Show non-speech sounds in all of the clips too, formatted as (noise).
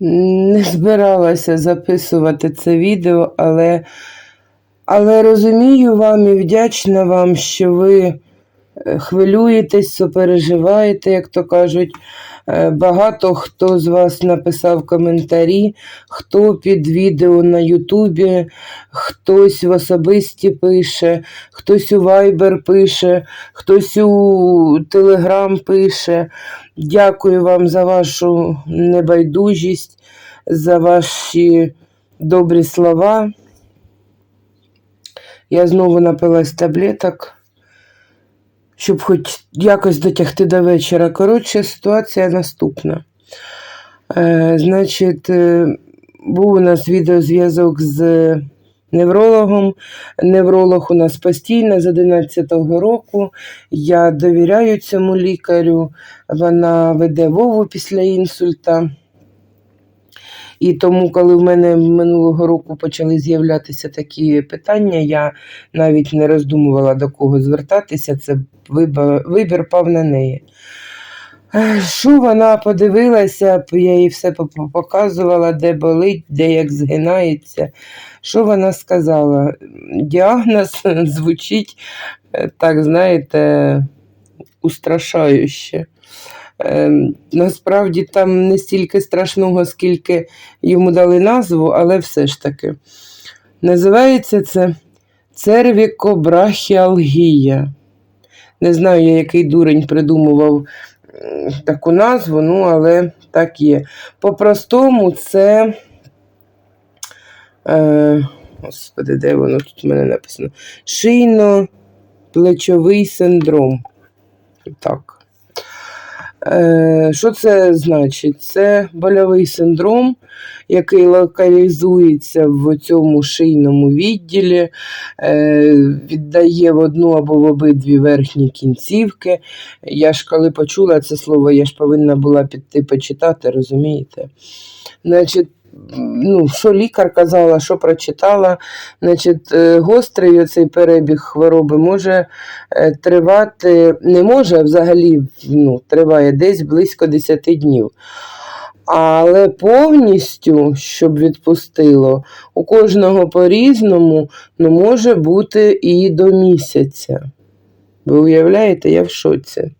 Не збиралася записувати це відео, але, але розумію вам і вдячна вам, що ви хвилюєтесь, сопереживаєте, як то кажуть. Е, Багато хто з вас написав коментарі, хто під відео на Ютубі, хтось в особисті пише, хтось у Viber пише, хтось у Телеграм пише. Дякую вам за вашу небайдужість, за ваші добрі слова. Я знову напилась таблеток, щоб хоч якось дотягти до вечора. Коротше, ситуація наступна. Е, значить, е, був у нас відеозв'язок з неврологом. Невролог у нас постійно з 11-го року. Я довіряю цьому лікарю. Вона веде Вову після інсульта. І тому, коли в мене минулого року почали з'являтися такі питання, я навіть не роздумувала до кого звертатися. Це вибір, пав на неї. Що вона подивилася, я їй все показувала, де болить, де як згинається. Що вона сказала? Діагноз (laughs) звучить, е, так, знаєте, устрашающе. Ем, Насправді там не стільки страшного, скільки йому дали назву, але все ж таки. Називається це цервікобрахіалгія. Не знаю, я який дурень придумував таку назву, ну, але так є. По-простому, це. Е, господи, де воно тут в мене написано? Шийно-плечовий синдром. Так. Е, Що це значить? Це больовий синдром, який локалізується в цьому шийному відділі, е, віддає в одну або в обидві верхні кінцівки. Я ж коли почула це слово, я ж повинна була піти почитати, розумієте? Значить, ну, що лікар казала, що прочитала. Значить, е, гострий оцей перебіг хвороби може е, тривати, не може, а взагалі ну, триває десь близько 10 днів. Але повністю, щоб відпустило, у кожного по-різному ну, може бути і до місяця. Ви уявляєте, я в шоці.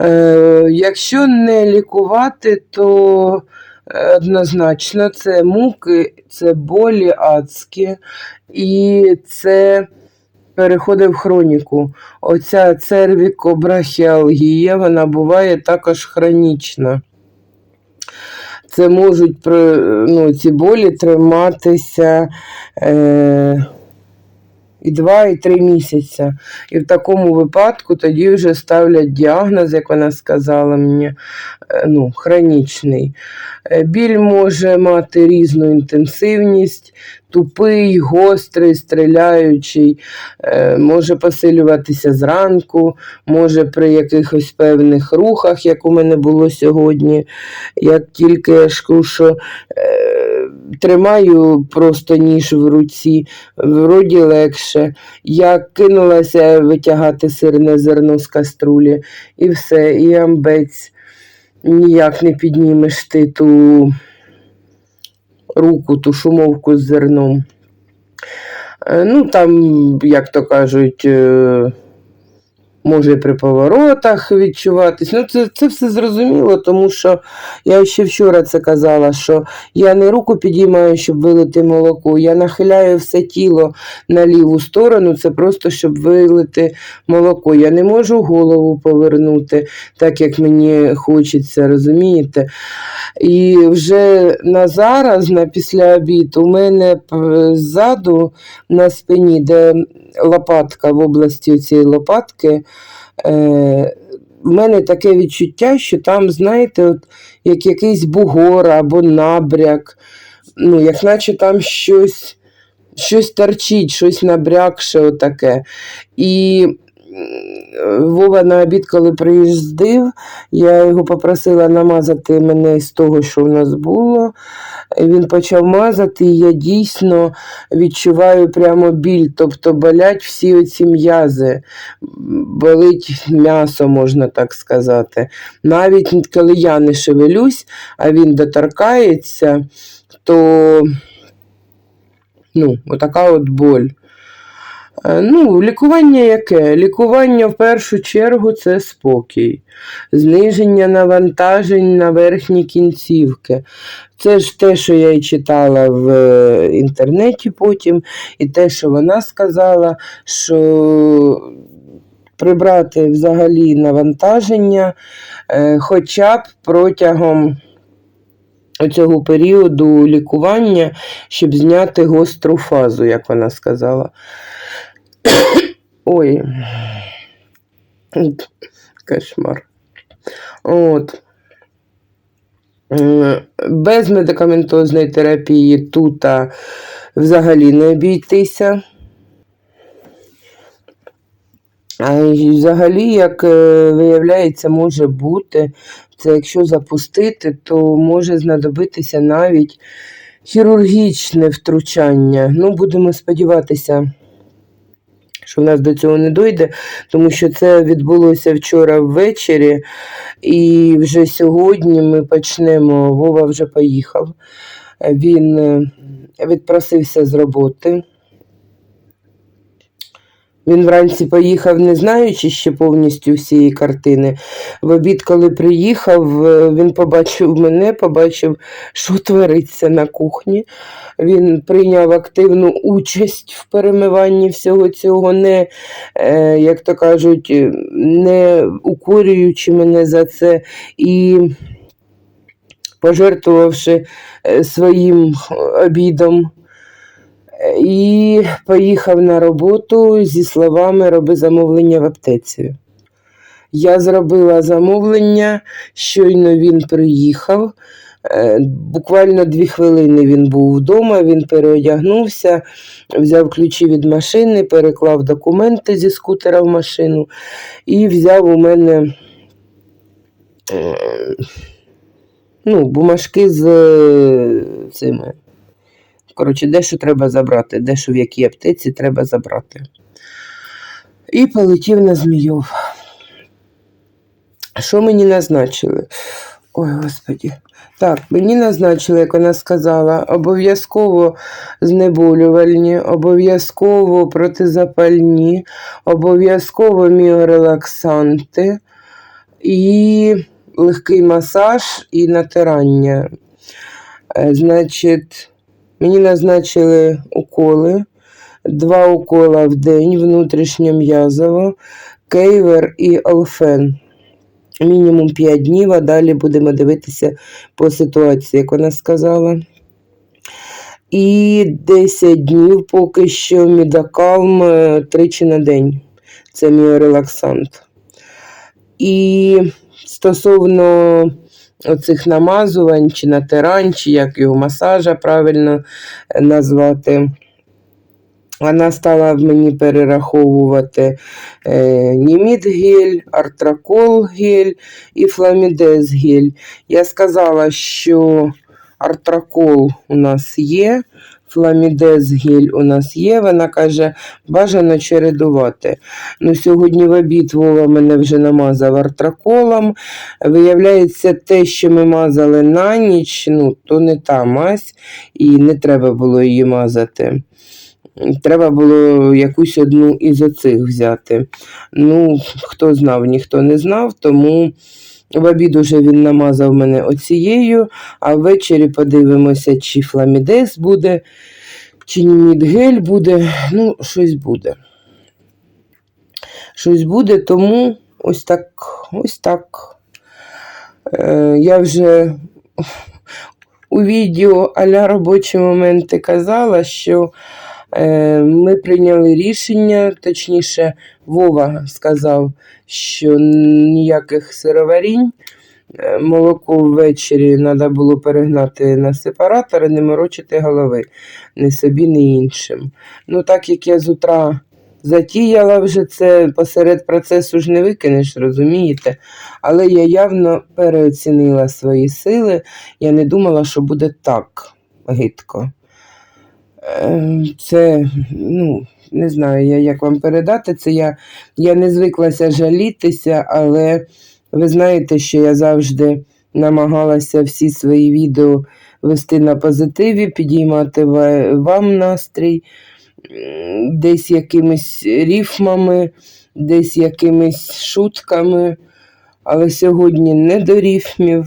Е, якщо не лікувати, то однозначно це муки, це болі адські, і це переходить в хроніку. Оця цервікобрахіалгія, вона буває також хронічна. Це можуть ну, ці болі триматися е, і 2, і 3 місяці. І в такому випадку тоді вже ставлять діагноз, як вона сказала мені, е, ну, хронічний. Е, Біль може мати різну інтенсивність, тупий, гострий, стріляючий, е, може посилюватися зранку, може при якихось певних рухах, як у мене було сьогодні. Як тільки я е, тримаю просто ніж в руці, вроді легше. Я кинулася витягати сирне зерно з каструлі, і все, і амбець. Ніяк не піднімеш ти ту руку, ту шумовку з зерном. Е, Ну, там, як то кажуть, е, може при поворотах відчуватись. Ну, це, це все зрозуміло, тому що я ще вчора це казала, що я не руку підіймаю, щоб вилити молоко, я нахиляю все тіло на ліву сторону, це просто щоб вилити молоко. Я не можу голову повернути так, як мені хочеться, розумієте? І вже на зараз, на після обіду, у мене ззаду на спині, де лопатка в області цієї лопатки, е, в мене таке відчуття, що там, знаєте, от, як якийсь бугор або набряк, ну, як наче там щось, щось торчить, щось набрякше отаке. І Вова на обід, коли приїздив, я його попросила намазати мене з того, що в нас було. Він почав мазати, і я дійсно відчуваю прямо біль, тобто болять всі оці м'язи, болить м'ясо, можна так сказати. Навіть коли я не шевелюсь, а він доторкається, то ну, отака от боль. Е, Ну, лікування яке? Лікування в першу чергу це спокій, зниження навантажень на верхні кінцівки. Це ж те, що я і читала в е, інтернеті потім, і те, що вона сказала, що прибрати взагалі навантаження е, хоча б протягом цього періоду лікування, щоб зняти гостру фазу, як вона сказала. Ой. Кошмар. От. Без медикаментозної терапії тут взагалі не обійтися. А взагалі, як е, виявляється, може бути, це якщо запустити, то може знадобитися навіть хірургічне втручання. Ну, будемо сподіватися, що в нас до цього не дойде, тому що це відбулося вчора ввечері, і вже сьогодні ми почнемо. Вова вже поїхав. Він е, відпросився з роботи. Він вранці поїхав, не знаючи ще повністю всієї картини. В обід, коли приїхав, е, він побачив мене, побачив, що твориться на кухні. Він прийняв активну участь в перемиванні всього цього, не, е, як то кажуть, не укорюючи мене за це і пожертвувавши е, своїм обідом. І поїхав на роботу зі словами роби замовлення в аптеці. Я зробила замовлення, щойно він приїхав. Е, Буквально дві хвилини він був вдома, він переодягнувся, взяв ключі від машини, переклав документи зі скутера в машину і взяв у мене е, ну, бумажки з е, цими. Коротше, дещо треба забрати, дещо в якій аптеці треба забрати. І полетів на Змійов. Що мені назначили? Ой, господі. Так, мені назначили, як вона сказала, обов'язково знеболювальні, обов'язково протизапальні, обов'язково міорелаксанти і легкий масаж і натирання. Е, Значить, Мені назначили уколи, два укола в день внутрішньом'язово, кейвер і олфен. Мінімум 5 днів, а далі будемо дивитися по ситуації, як вона сказала. І 10 днів поки що мідакалм е, тричі на день. Це міорелаксант. І стосовно оцих намазувань, чи натирань, чи як його масажа правильно е, назвати. Вона стала мені перераховувати е, німідгель, артракол-гель і фламідез-гель. Я сказала, що артракол у нас є, фламідез-гель у нас є. Вона каже, бажано чередувати. Ну, Сьогодні в обід Вова мене вже намазав артраколом. Виявляється, те, що ми мазали на ніч, ну, то не та мазь, і не треба було її мазати. Треба було якусь одну із оцих взяти. Ну, хто знав, ніхто не знав, тому в обід уже він намазав мене оцією, а ввечері подивимося, чи фламідес буде, чи німідгель буде, ну, щось буде. Щось буде, тому ось так, ось так. Е, я вже у відео аля робочі моменти казала, що Е, Ми прийняли рішення, точніше, Вова сказав, що ніяких сироварінь. Е, Молоко ввечері треба було перегнати на сепаратор і не морочити голови ні собі, ні іншим. Ну, так як я з утра затіяла вже це посеред процесу ж не викинеш, розумієте? Але я явно переоцінила свої сили. Я не думала, що буде так гидко. Ем, Це, ну, не знаю, я як вам передати це. Я, я не звиклася жалітися, але ви знаєте, що я завжди намагалася всі свої відео вести на позитиві, підіймати вам настрій, десь якимись ріфмами, десь якимись шутками. Але сьогодні не до ріфмів,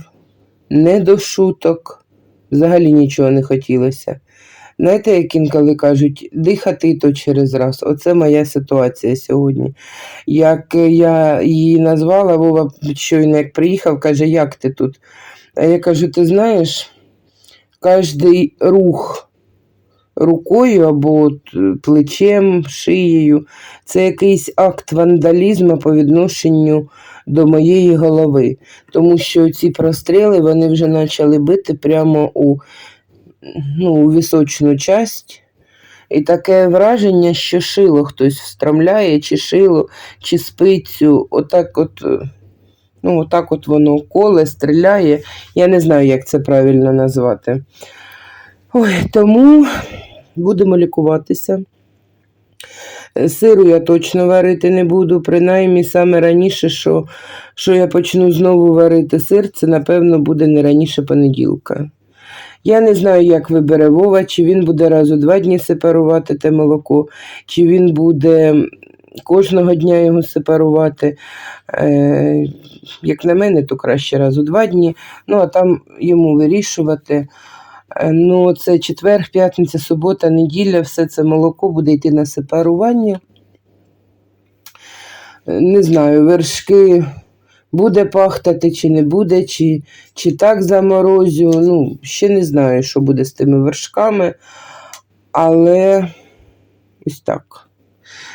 не до шуток. Взагалі нічого не хотілося. Знаєте, як інколи кажуть, дихати то через раз. Оце моя ситуація сьогодні. Як я її назвала, Вова щойно як приїхав, каже, як ти тут? А я кажу, ти знаєш, кожний рух рукою або е, плечем, шиєю, це якийсь акт вандалізму по відношенню до моєї голови. Тому що ці простріли вони вже почали бити прямо у, ну, вісочну часть. І таке враження, що шило хтось встромляє, чи шило, чи спицю. Отак от, е, ну, отак от воно коле, стріляє. Я не знаю, як це правильно назвати. Ой, тому будемо лікуватися. Е, Сиру я точно варити не буду, принаймні саме раніше, що, що я почну знову варити сир, це, напевно, буде не раніше понеділка. Я не знаю, як вибере Вова, чи він буде раз у два дні сепарувати те молоко, чи він буде кожного дня його сепарувати. Е, як на мене, то краще раз у два дні. Ну, а там йому вирішувати. Е, Ну, це четвер, п'ятниця, субота, неділя, все це молоко буде йти на сепарування. Е, Не знаю, вершки буде пахтати чи не буде, чи, чи так заморозю. Ну, ще не знаю, що буде з тими вершками, але ось так.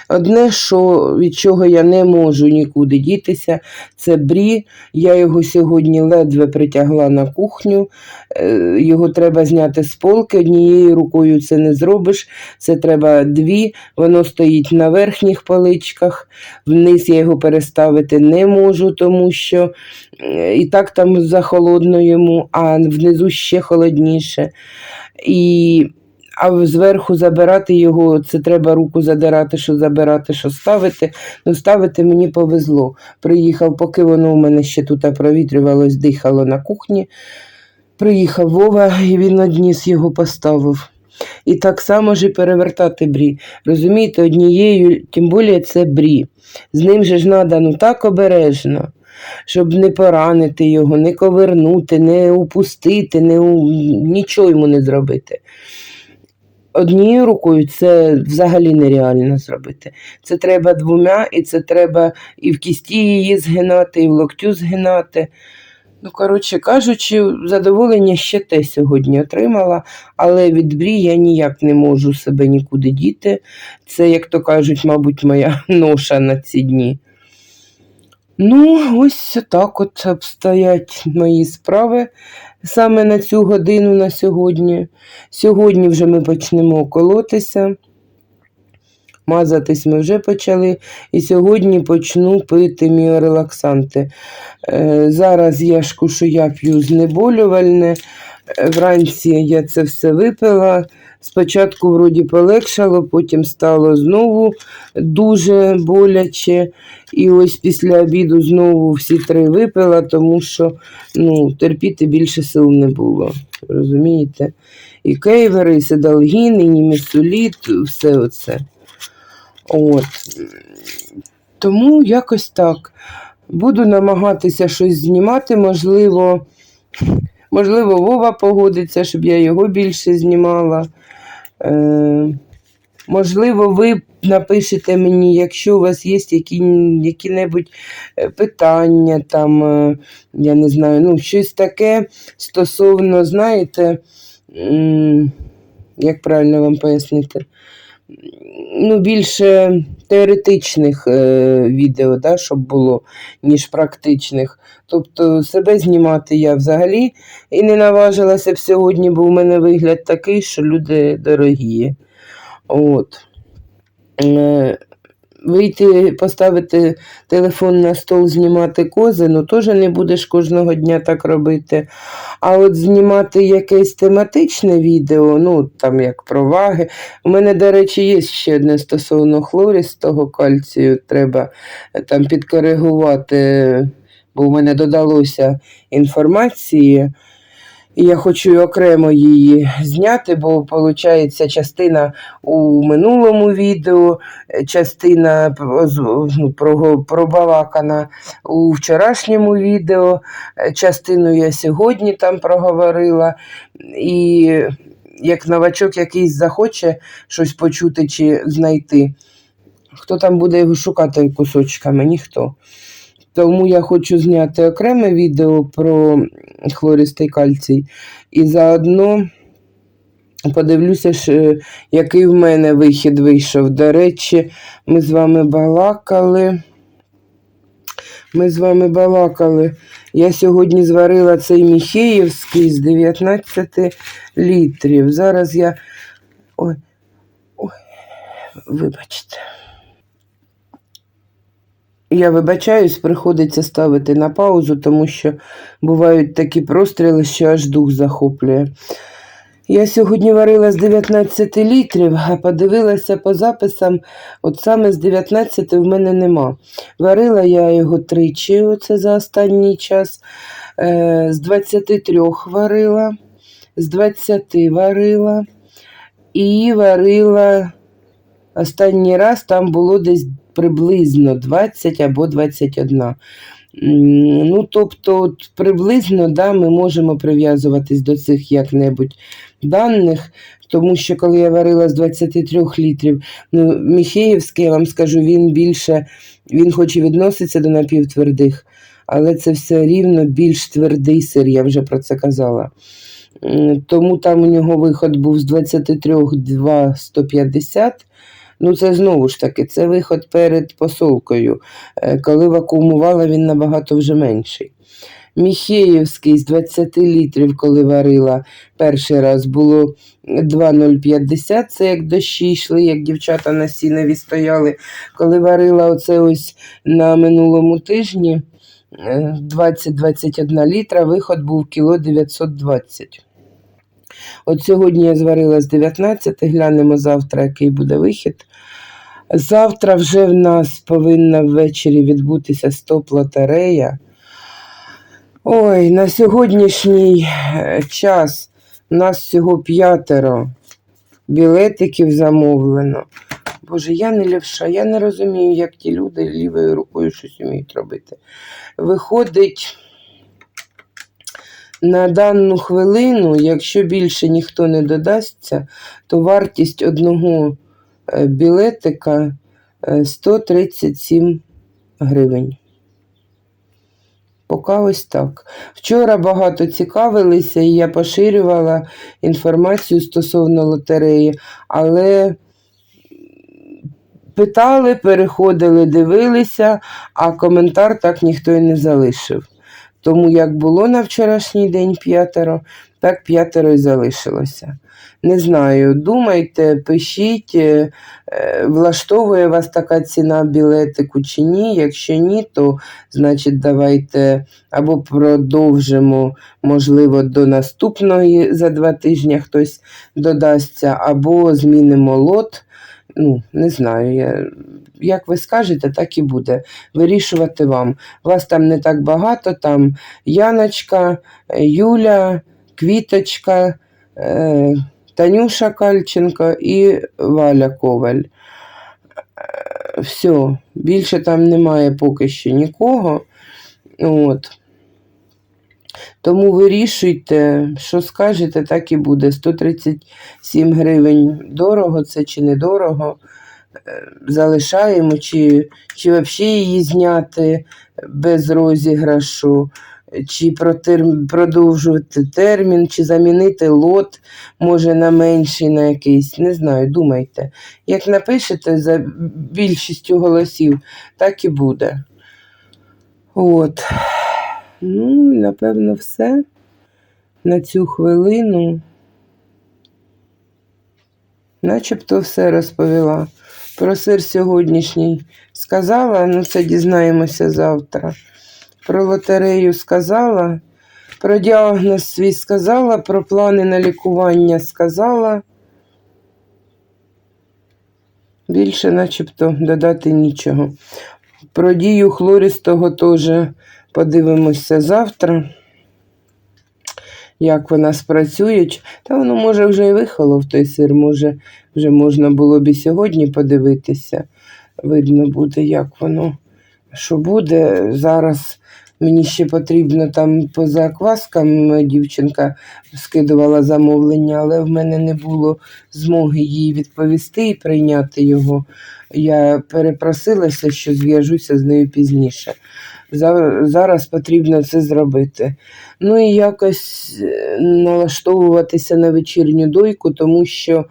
Одне, що від чого я не можу нікуди дітися, це брі. Я його сьогодні ледве притягла на кухню. Е, Його треба зняти з полки. Однією рукою це не зробиш. Це треба дві. Воно стоїть на верхніх поличках. Вниз я його переставити не можу, тому що е, і так там захолодно йому, а внизу ще холодніше. І а зверху забирати його, це треба руку задирати, що забирати, що ставити. Ну, ставити мені повезло. Приїхав, поки воно у мене ще тут провітрювалось, дихало на кухні. Приїхав Вова, і він одніс його поставив. І так само ж і перевертати брі. Розумієте, однією, тим більше це брі. З ним же ж треба ну так обережно, щоб не поранити його, не ковернути, не упустити, не, у- нічого йому не зробити. Однією рукою це взагалі нереально зробити. Це треба двома, і це треба і в кісті її згинати, і в локтю згинати. Ну, коротше кажучи, задоволення ще те сьогодні отримала, але від брі я ніяк не можу себе нікуди діти. Це, як то кажуть, мабуть, моя (laughs) ноша на ці дні. Ну, ось так от обстоять мої справи саме на цю годину на сьогодні. Сьогодні вже ми почнемо колотися. Мазатись ми вже почали. І сьогодні почну пити міорелаксанти. Е, зараз я ж кушу, я п'ю знеболювальне. Вранці я це все випила. Спочатку вроді полегшало, потім стало знову дуже боляче. І ось після обіду знову всі три випила, тому що ну, терпіти більше сил не було. Розумієте? І кейвери, і седалгін, і німесуліт, все оце. От. Тому якось так. Буду намагатися щось знімати, можливо, можливо, Вова погодиться, щоб я його більше знімала. Е, можливо, ви напишете мені, якщо у вас є які, які-небудь які питання, там, е, я не знаю, ну, щось таке стосовно, знаєте, як правильно вам пояснити? ну, більше теоретичних е, відео, да, щоб було, ніж практичних. Тобто себе знімати я взагалі і не наважилася б сьогодні, бо в мене вигляд такий, що люди дорогі. От. Е, вийти, поставити телефон на стол, знімати кози, ну теж не будеш кожного дня так робити. А от знімати якесь тематичне відео, ну там як про ваги. У мене, до речі, є ще одне стосовно хлористого кальцію. Треба е, там підкоригувати, бо в мене додалося інформації. Я хочу окремо її зняти, бо виходить частина у минулому відео, частина ну, про, пробалакана у вчорашньому відео, частину я сьогодні там проговорила. І як новачок якийсь захоче щось почути чи знайти, хто там буде його шукати кусочками? Ніхто. Тому я хочу зняти окреме відео про хлористий кальцій і заодно подивлюся, який в мене вихід вийшов. До речі, ми з вами балакали. Ми з вами балакали. Я сьогодні зварила цей Міхеївський з 19 літрів. Зараз я. Ой, ой, вибачте. Я вибачаюсь, приходиться ставити на паузу, тому що бувають такі простріли, що аж дух захоплює. Я сьогодні варила з 19 літрів, а подивилася по записам, от саме з 19 в мене нема. Варила я його тричі, оце за останній час. Е, з 23 варила, з 20 варила і варила останній раз там було десь приблизно 20 або 21. Ну, тобто, приблизно да, ми можемо прив'язуватись до цих як-небудь даних, тому що коли я варила з 23 літрів, ну, Міхеївський, я вам скажу, він більше, він хоч і відноситься до напівтвердих, але це все рівно більш твердий сир, я вже про це казала. Тому там у нього виход був з 23 2 150. Ну, це знову ж таки, це виход перед посолкою. Е, Коли вакуумувала, він набагато вже менший. Міхеївський з 20 літрів, коли варила перший раз, було 2,050. Це як дощі йшли, як дівчата на сінові стояли. Коли варила оце ось на минулому тижні е, 20-21 літра, виход був кіло 920. От сьогодні я зварила з 19, глянемо завтра, який буде вихід. Завтра вже в нас повинна ввечері відбутися стоп-лотерея. Ой, на сьогоднішній е, час у нас всього п'ятеро білетиків замовлено. Боже, я не лівша, я не розумію, як ті люди лівою рукою щось вміють робити. Виходить, на дану хвилину, якщо більше ніхто не додасться, то вартість одного білетика е, 137 гривень. Поки ось так. Вчора багато цікавилися, і я поширювала інформацію стосовно лотереї, але питали, переходили, дивилися, а коментар так ніхто і не залишив. Тому як було на вчорашній день п'ятеро, так п'ятеро і залишилося. Не знаю, думайте, пишіть, е, е, влаштовує вас така ціна білетику чи ні. Якщо ні, то значить давайте або продовжимо, можливо, до наступної за два тижні хтось додасться, або змінимо лот. Ну, не знаю, я, як ви скажете, так і буде. Вирішувати вам. Вас там не так багато, там Яночка, е, Юля, Квіточка, е, Танюша Кальченко і Валя Коваль. Е, Все, більше там немає поки що нікого. От. Тому вирішуйте, що скажете, так і буде. 137 гривень дорого це чи недорого. Е, Залишаємо, чи, чи взагалі її зняти без розіграшу, чи протер- продовжувати термін, чи замінити лот, може на менший, на якийсь. Не знаю, думайте. Як напишете за більшістю голосів, так і буде. От. Ну, напевно, все на цю хвилину. Начебто все розповіла. Про сир сьогоднішній сказала, ну це дізнаємося завтра. Про лотерею сказала, про діагноз свій сказала, про плани на лікування сказала. Більше начебто додати нічого. Про дію хлористого теж подивимося завтра. Як вона спрацює. Та воно може вже і вихолов той сир, може вже можна було б і сьогодні подивитися. Видно буде, як воно що буде. Зараз мені ще потрібно там по закваскам дівчинка скидувала замовлення, але в мене не було змоги їй відповісти і прийняти його. Я перепросилася, що зв'яжуся з нею пізніше. За- Зараз потрібно це зробити. Ну і якось е, налаштовуватися на вечірню дойку, тому що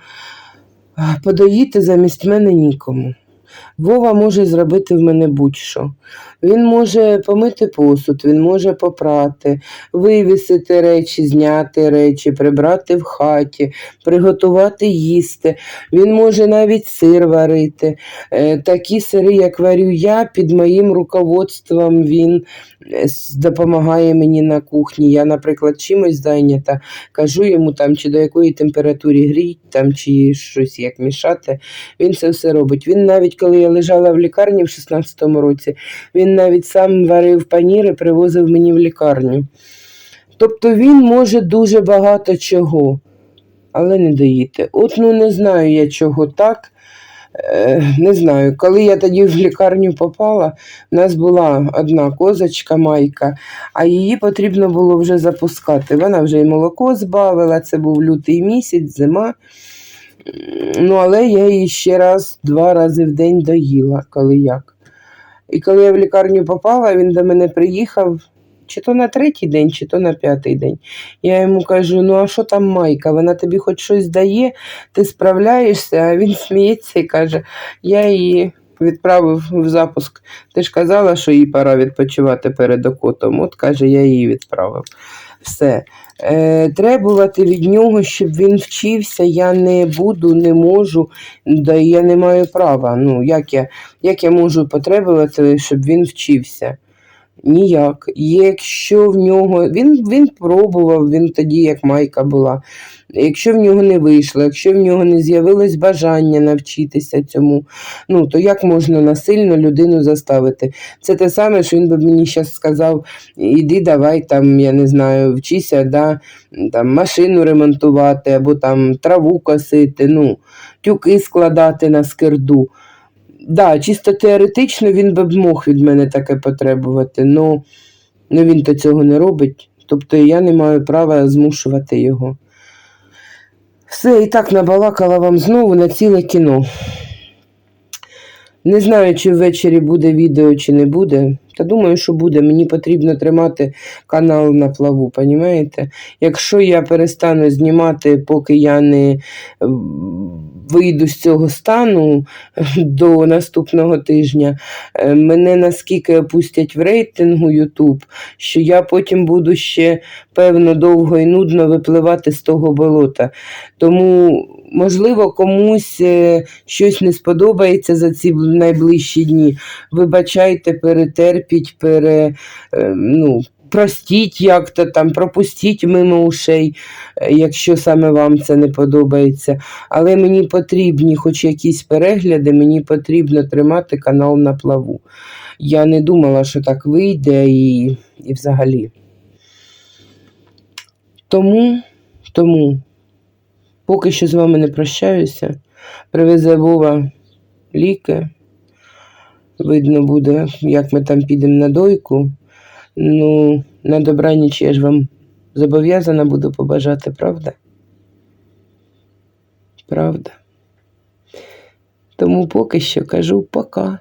а, подоїти замість мене нікому. Вова може зробити в мене будь-що. Він може помити посуд, він може попрати, вивісити речі, зняти речі, прибрати в хаті, приготувати їсти. Він може навіть сир варити. Е, Такі сири, як варю я, під моїм руководством він е, допомагає мені на кухні. Я, наприклад, чимось зайнята, кажу йому там, чи до якої температури гріть, там, чи щось як мішати. Він це все робить. Він навіть коли я лежала в лікарні в 16-му році, він навіть сам варив паніри, привозив мені в лікарню. Тобто він може дуже багато чого, але не доїти. От ну не знаю я чого так. Е, не знаю, коли я тоді в лікарню попала, в нас була одна козочка майка, а її потрібно було вже запускати. Вона вже і молоко збавила, це був лютий місяць, зима. Ну, але я її ще раз, два рази в день доїла, коли як. І коли я в лікарню попала, він до мене приїхав чи то на третій день, чи то на п'ятий день. Я йому кажу: ну а що там майка? Вона тобі хоч щось дає, ти справляєшся, а він сміється і каже, я її відправив в запуск. Ти ж казала, що їй пора відпочивати перед окотом. От каже, я її відправив. Все. Е, требувати від нього, щоб він вчився, я не буду, не можу, да я не маю права. Ну, як я, як я можу потребувати, щоб він вчився? Ніяк. Якщо в нього. Він, він пробував, він тоді, як майка була. Якщо в нього не вийшло, якщо в нього не з'явилось бажання навчитися цьому, ну то як можна насильно людину заставити? Це те саме, що він би мені зараз сказав: іди, давай там, я не знаю, вчися, да, там, машину ремонтувати або там траву косити, ну, тюки складати на скирду. Да, чисто теоретично він би мог від мене таке потребувати, але він то цього не робить. Тобто я не маю права змушувати його. Все, і так набалакала вам знову на ціле кіно. Не знаю, чи ввечері буде відео, чи не буде. Та думаю, що буде. Мені потрібно тримати канал на плаву, понімаєте? Якщо я перестану знімати, поки я не е, вийду з цього стану (laughs) до наступного тижня, е, мене наскільки опустять в рейтингу YouTube, що я потім буду ще, певно, довго і нудно випливати з того болота. Тому, можливо, комусь е, щось не сподобається за ці найближчі дні. Вибачайте, перетерпіть, пере, е, ну, простіть як-то там, пропустіть мимо ушей, е, якщо саме вам це не подобається. Але мені потрібні хоч якісь перегляди, мені потрібно тримати канал на плаву. Я не думала, що так вийде і, і взагалі. Тому, тому, поки що з вами не прощаюся. Привезе Вова ліки. Видно буде, як ми там підемо на дойку. Ну, на добраніч я ж вам зобов'язана буду побажати, правда? Правда. Тому поки що кажу пока.